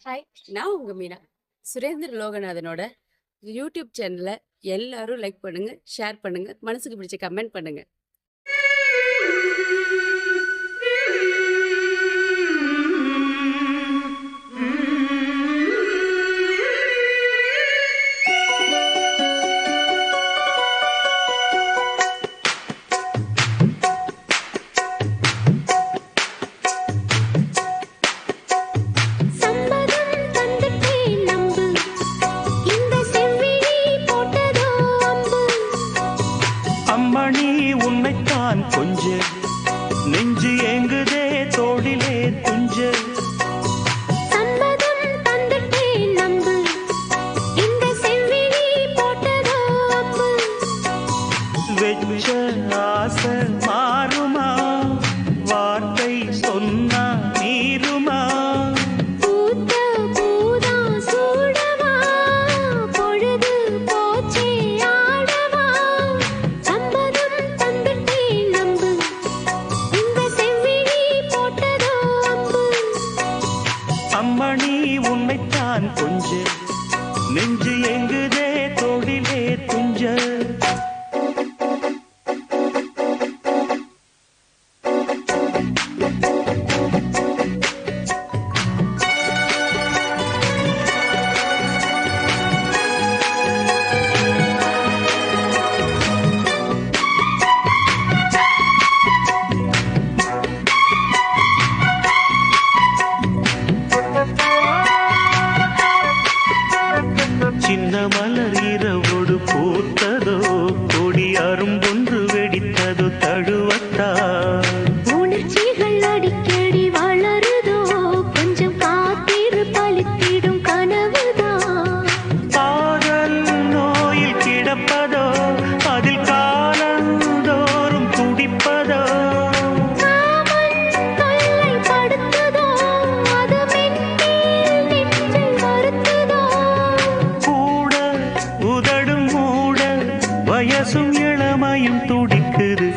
Hi நான் உங்கள் Meena. Surendra லோகநாதனோட YouTube சேனலை எல்லோரும் லைக் பண்ணுங்கள் ஷேர் பண்ணுங்கள் மனசுக்கு பிடிச்ச கமெண்ட் பண்ணுங்கள் அம்மணி உன்னைத்தான் கொஞ்ச. நெஞ்சு எங்குதே தோடிலே துஞ்ச. அம்மணி உன்னைத்தான் கொஞ்ச. நெஞ்சு எங்குதே தொழிலே துஞ்ச. மூட வயசும் இளமையும் துடிக்குது.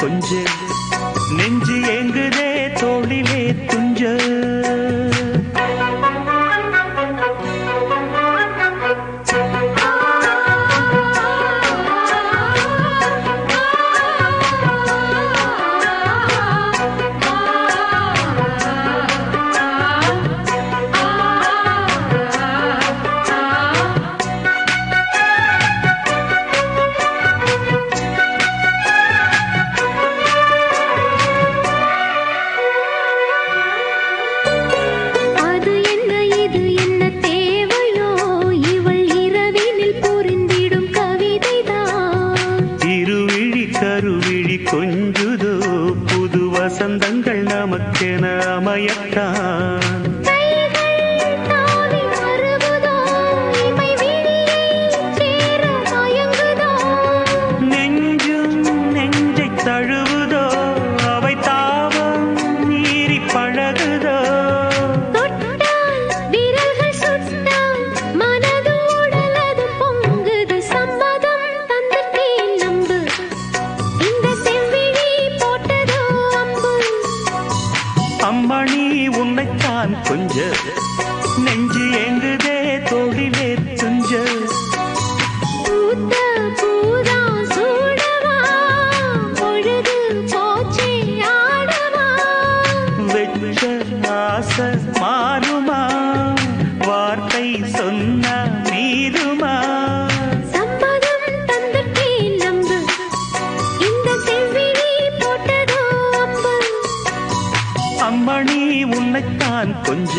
கொஞ்ச. நெஞ்சு எங்குதே தோழிலே துஞ்ச. கொஞ்சுதோ புது வசந்தங்கள் நமக்கென அமையத்தான். ராணி உன்னைத்தான் கொஞ்ச. நெஞ்சு எங்குதே தோழிலே துஞ்ச. மாறுமா? வார்த்தை சொன்ன கண்மணி உன்னைத்தான் கொஞ்ச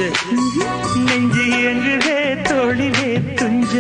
நெஞ்சு இயங்குதே தோழிலே துஞ்ச